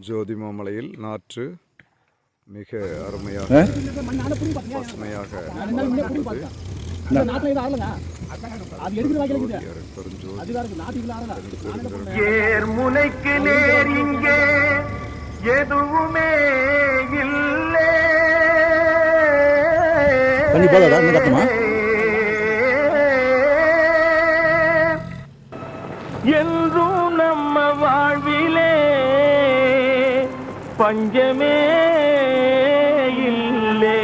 ஜோதி மாமலையில் நாற்று மிக அருமையாக பசுமையாக முனைக்கு நேர் இங்கே. எதுவுமே இல்லை? என்றும் நம்ம வாழ்விலே பஞ்சமே இல்லே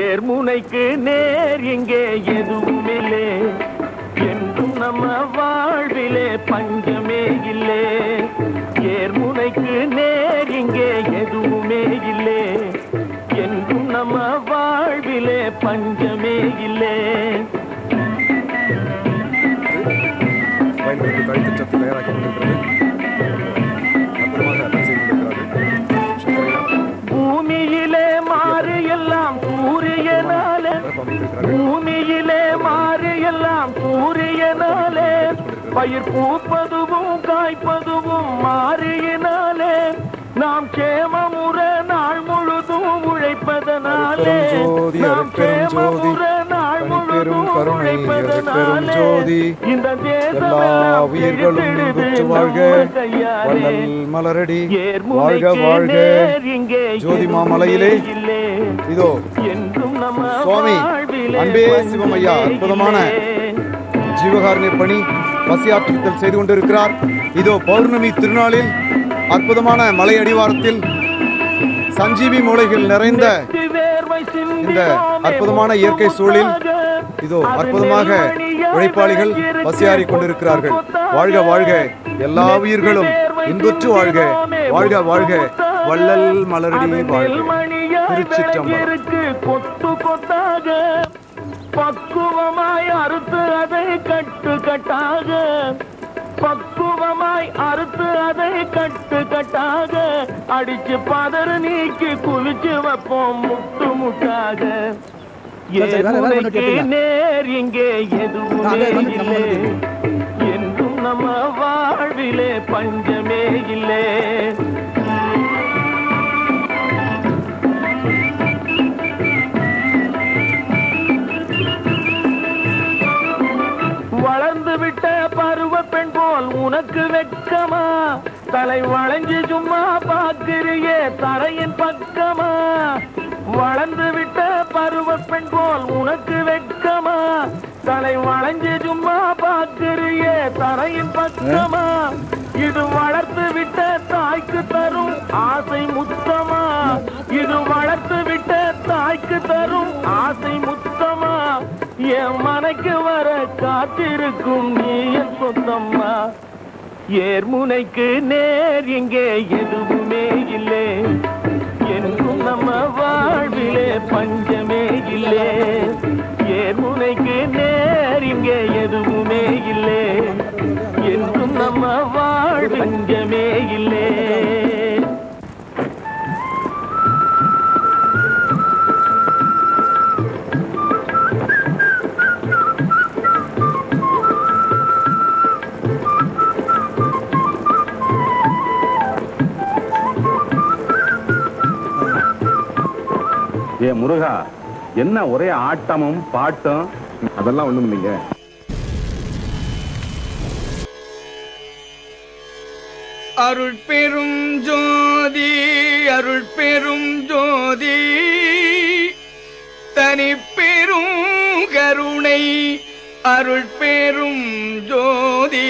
ஏர்முனைக்கு நேர் இங்கே எதுவுமில்லே என்றும் நம்ம வாழ்விலே பஞ்சமே இல்லே ஏர்முனைக்கு நேர் இங்கே எதுவுமே இல்லே என்றும் நம்ம வாழ்விலே பஞ்சமே இல்லே. கழித்துச்சத்து தயாராக்கி கொண்டிருக்கிறது. அற்புதமாக அட்டன் செய்து கொண்டிருக்கிறார்கள் சர்க்கரையில் பூமியிலே மாறு எல்லாம் சூரியனால. பூமியிலே மாறு எல்லாம் சூரியனாலே. பயிர் பூப்பதுவும் காய்ப்பதுவும் மாறியினாலே. நாம் கேமமுற நாள் முழுதும் உழைப்பதனாலே. ஜோதி, அருட்பெரும் ஜோதி, முழுதும் கருணை, உழைப்பதனாலே ஜோதி, எல்லா உயிர்களும் இன்புற்று வாழ்க. வள்ளல் மலரடி வாழ்க வாழ்க. ஜோதி மாமலையிலே. இதோ சுவாமி, அன்பே சிவமையா, அற்புதமான ஜீவகாருண்ய பணி பசியாற்றுதல் செய்து கொண்டிருக்கிறார். இதோ பௌர்ணமி திருநாளில் அற்புதமான மலை அடிவாரத்தில் சஞ்சீவி மூலைகள் நிறைந்த இந்த அற்புதமான இயற்கை சூழலில் இதோ அற்புதமாக உழைப்பாளிகள் பசியாறிக் கொண்டிருக்கிறார்கள். வாழ்க வாழ்க. எல்லா உயிர்களும் இன்புற்று வாழ்க. வாழ்க வாழ்க. வள்ளல் மலரடி வாழ்க. திருச்சிற்றம்பலம். கொத்து கொத்தாக பக்குவமாய் அறுத்து அதை கட்டு கட்டாக. பக்குவமாய் அறுத்து அதை கட்டு கட்டாக அடிச்சு பதறு நீக்கி குளிச்சு வைப்போம் முட்டு முட்டாக? நேர் இங்கே எதுவுமே இல்லை. என்றும் நம்ம வாழ்விலே பஞ்சமே இல்லை. பெண் போல் உனக்கு வெட்கமா? தலை வளைஞ்சு சும்மா பார்க்கிறியே தரையின் பக்கமா? வளர்ந்து விட்ட பருவ பெண் போல் உனக்கு வெட்கமா? தலை வளைஞ்சு சும்மா பார்க்கிறியே தரையின் பக்கமா? இது வளர்த்து மனைக்கு வர காத்திருக்கும் நீ என் சொந்தம்மா. ஏர்முனைக்கு நேர் இங்கே எதுவுமே இல்லை. என்றும் நம்ம வாழ்விலே பஞ்சமே இல்லை. ஏர்முனைக்கு நேர் இங்கே எதுவுமே இல்லை. என்றும் நம்ம வாழ் பஞ்சமே இல்லை. ஏ முருகா என்ன ஒரே ஆட்டமும் பாட்டும்? அதெல்லாம் ஒண்ணும் இல்லைங்க. அருள் பெரும் ஜோதி அருள் பெரும் ஜோதி. தனி பெரும் கருணை அருள் பெரும் ஜோதி.